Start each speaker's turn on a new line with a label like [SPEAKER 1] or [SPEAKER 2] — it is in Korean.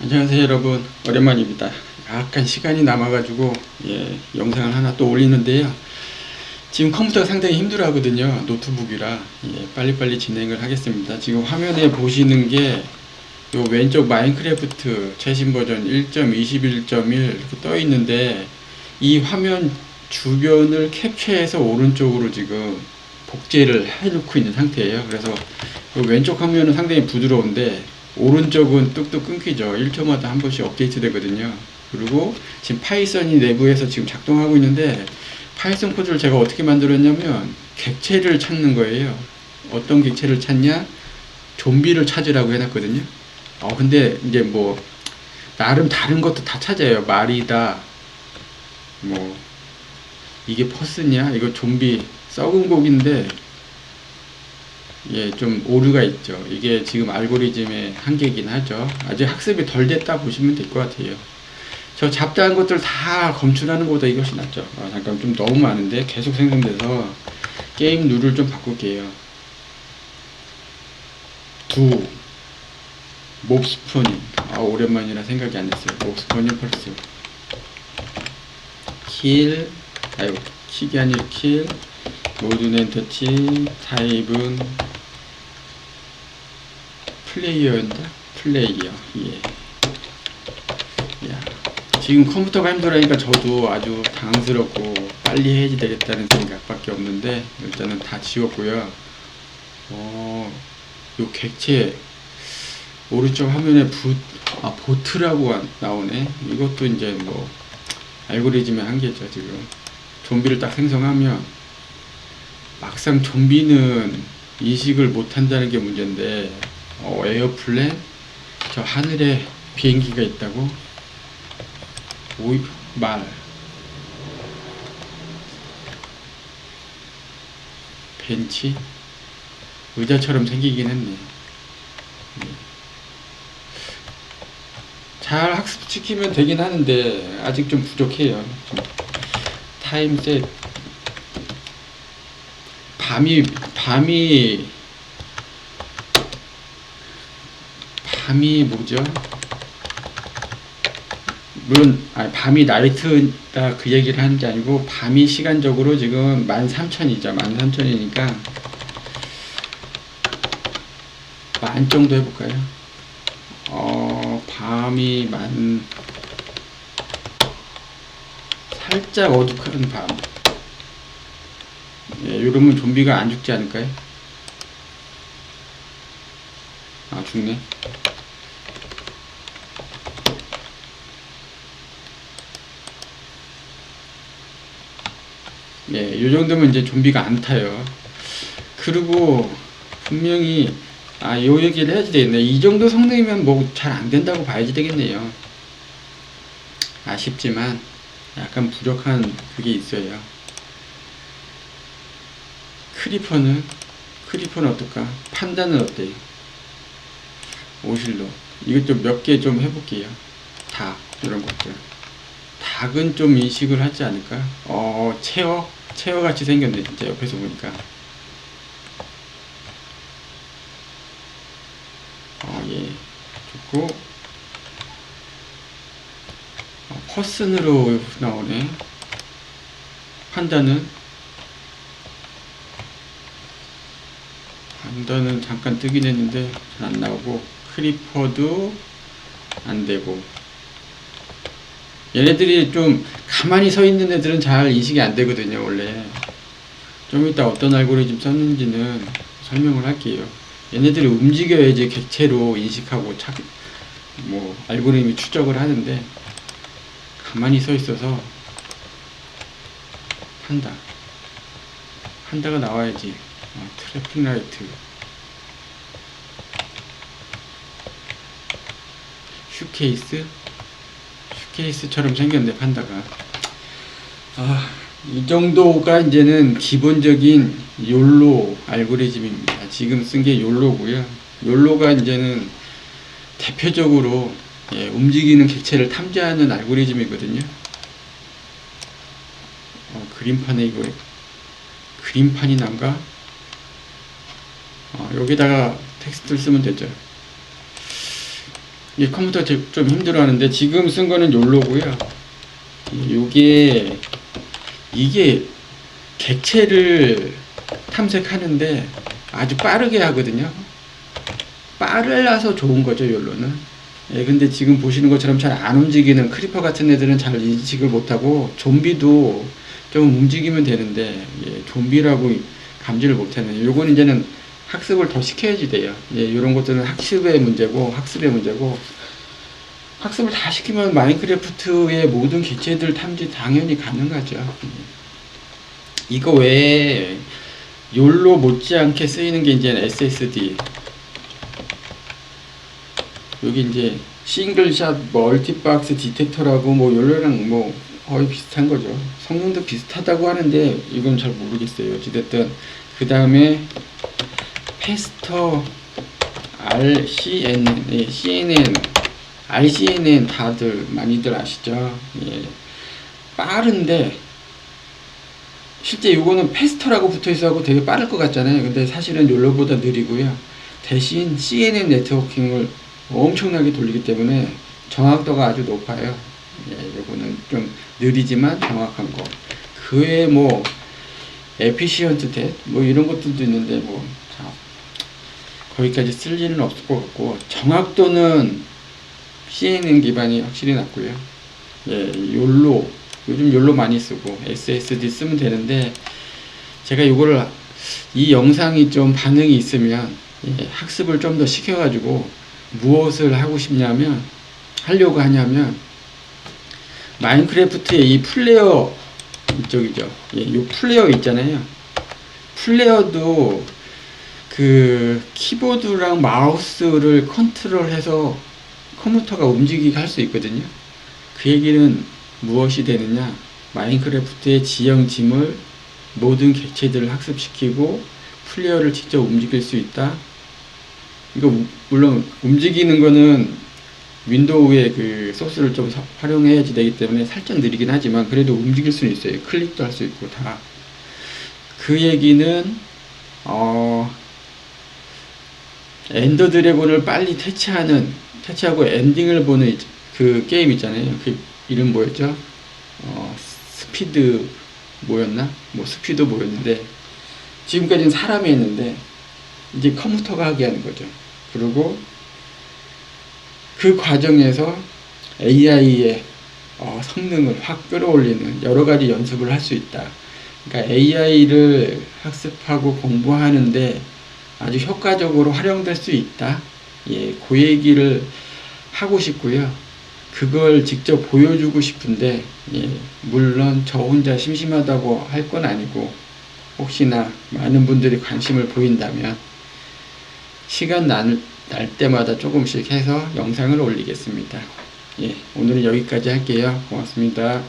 [SPEAKER 1] 안녕하세요 여러분. 오랜만입니다. 약간 시간이 남아가지고 예, 영상을 하나 또 올리는데요. 지금 컴퓨터가 상당히 힘들어 하거든요 노트북이라. 예, 빨리빨리 진행을 하겠습니다. 지금 화면에 보시는 게 요 왼쪽 마인크래프트 최신 버전 1.21.1 이렇게 떠 있는데 이 화면 주변을 캡처해서 오른쪽으로 지금 복제를 해놓고 있는 상태예요. 그래서 요 왼쪽 화면은 상당히 부드러운데 오른쪽은 뚝뚝 끊기죠. 1초마다 한 번씩 업데이트 되거든요. 그리고 지금 파이썬이 내부에서 지금 작동하고 있는데 파이썬 코드를 제가 어떻게 만들었냐면 객체를 찾는 거예요. 어떤 객체를 찾냐? 좀비를 찾으라고 해놨거든요. 어, 근데 이제 뭐 나름 다른 것도 다 찾아요. 말이다. 뭐 이게 퍼스냐? 이거 좀비 썩은 고기인데 예, 좀 오류가 있죠. 이게 지금 알고리즘의 한계이긴 하죠. 아직 학습이 덜 됐다 보시면 될 것 같아요. 저 잡다한 것들 다 검출하는 것보다 이것이 낫죠. 아, 잠깐 좀 너무 많은데 계속 생성돼서 게임 룰을 좀 바꿀게요. 두 몹스포닝 아 오랜만이라 생각이 안 났어요. 몹스포닝 펄스 킬 아유 킥이 아니라 킬 모든 터치 타입은 플레이어인다 플레이어 예. 야, 지금 컴퓨터가 힘들어하니까 저도 아주 당황스럽고 빨리 해야지 되겠다는 생각밖에 없는데 일단은 다 지웠고요. 어, 요 객체 오른쪽 화면에 부, 아, 보트라고 안- 나오네. 이것도 이제 뭐 알고리즘의 한계죠 지금. 좀비를 딱 생성하면 막상 좀비는 인식을 못한다는 게 문제인데 어, 에어플랜 저 하늘에 비행기가 있다고? 오이 말. 벤치? 의자처럼 생기긴 했네. 네. 잘 학습시키면 되긴 하는데 아직 좀 부족해요. 좀 타임셋. 밤이 밤이 밤이 뭐죠? 물론 아니, 밤이 나이트다 그 얘기를 하는 게 아니고 밤이 시간적으로 지금 13,000이죠. 13,000이니까 만 정도 해볼까요? 어 밤이 만 살짝 어둑한 밤. 예, 이러면 좀비가 안 죽지 않을까요? 아 죽네. 예, 요 정도면 이제 좀비가 안 타요. 그리고 분명히 아, 요 얘기를 해야지 되겠네. 이 정도 성능이면 뭐 잘 안 된다고 봐야지 되겠네요. 아쉽지만 약간 부족한 그게 있어요. 크리퍼는 크리퍼는 어떨까? 판단은 어때요? 오실로 이것 좀 몇 개 좀 해볼게요. 닭 이런 것들. 닭은 좀 인식을 하지 않을까? 어 체어 체어 같이 생겼네 진짜 옆에서 보니까. 어예 좋고 어, 퍼슨으로 나오네. 판단은 판단은 잠깐 뜨긴 했는데 잘 안 나오고 크리퍼도 안 되고 얘네들이 좀 가만히 서 있는 애들은 잘 인식이 안 되거든요 원래. 좀 이따 어떤 알고리즘 썼는지는 설명을 할게요. 얘네들이 움직여야지 객체로 인식하고 착, 뭐 알고리즘이 추적을 하는데 가만히 서 있어서 판다. 판다가 나와야지. 어, 트래픽 라이트. 슈케이스? 슈 케이스처럼 생겼네 판다가. 아, 이 정도가 이제는 기본적인 욜로 알고리즘입니다. 지금 쓴 게 욜로고요. 욜로가 이제는 대표적으로 예, 움직이는 객체를 탐지하는 알고리즘이거든요. 어, 그림판에 이거 그림판이 난가? 어, 여기다가 텍스트를 쓰면 되죠 이 컴퓨터 제- 좀 힘들어하는데 지금 쓴 거는 욜로고요. 이게 이게 객체를 탐색하는데 아주 빠르게 하거든요. 빠르라서 좋은 거죠, 욜로는. 예, 근데 지금 보시는 것처럼 잘 안 움직이는 크리퍼 같은 애들은 잘 인식을 못하고 좀비도 좀 움직이면 되는데 예, 좀비라고 감지를 못하는 요건 이제는 학습을 더 시켜야지 돼요. 예, 이런 것들은 학습의 문제고 학습의 문제고 학습을 다 시키면 마인크래프트의 모든 객체들 탐지 당연히 가능하죠. 예. 이거 외에 욜로 못지않게 쓰이는 게 이제 SSD 여기 이제 싱글샷 멀티박스 디텍터라고 뭐 욜로랑 뭐 거의 비슷한 거죠. 성능도 비슷하다고 하는데 이건 잘 모르겠어요. 어찌됐든 그 다음에 페스터 RCN, 예, CNN, RCNN 다들 많이들 아시죠? 예. 빠른데 실제 이거는 페스터라고 붙어 있어서 되게 빠를 것 같잖아요. 근데 사실은 욜로보다 느리고요. 대신 CNN 네트워킹을 엄청나게 돌리기 때문에 정확도가 아주 높아요. 예, 요거는 좀 느리지만 정확한 거. 그 외에 뭐 에피시언트 대, 뭐 이런 것들도 있는데 뭐 자, 거기까지 쓸 일은 없을 것 같고 정확도는 CNN 기반이 확실히 낫고요. 예, 욜로 요즘 욜로 많이 쓰고 SSD 쓰면 되는데 제가 이거를 이 영상이 좀 반응이 있으면 예, 학습을 좀 더 시켜가지고 무엇을 하고 싶냐면 하려고 하냐면 마인크래프트의 이 플레이어 이쪽이죠. 예, 이 플레이어 있잖아요. 플레이어도 그 키보드랑 마우스를 컨트롤해서 컴퓨터가 움직이게 할 수 있거든요. 그 얘기는 무엇이 되느냐? 마인크래프트의 지형 짐을 모든 객체들을 학습시키고 플레이어를 직접 움직일 수 있다. 이거 우- 물론 움직이는 거는 윈도우의 그 소스를 좀 사- 활용해야지 되기 때문에 살짝 느리긴 하지만 그래도 움직일 수는 있어요. 클릭도 할 수 있고 다. 그 얘기는 어 엔더 드래곤을 빨리 퇴치하는 퇴치하고 엔딩을 보는 이- 그 게임 있잖아요. 그 이름 뭐였죠? 어 스피드 뭐였나? 뭐 스피드 뭐였는데 지금까지는 사람이 했는데 이제 컴퓨터가 하게 하는 거죠. 그리고 그 과정에서 AI의 어, 성능을 확 끌어올리는 여러 가지 연습을 할 수 있다. 그러니까 AI를 학습하고 공부하는데 아주 효과적으로 활용될 수 있다. 예, 그 얘기를 하고 싶고요. 그걸 직접 보여주고 싶은데, 예, 물론 저 혼자 심심하다고 할 건 아니고, 혹시나 많은 분들이 관심을 보인다면, 시간 날, 날 때마다 조금씩 해서 영상을 올리겠습니다. 예, 오늘은 여기까지 할게요. 고맙습니다.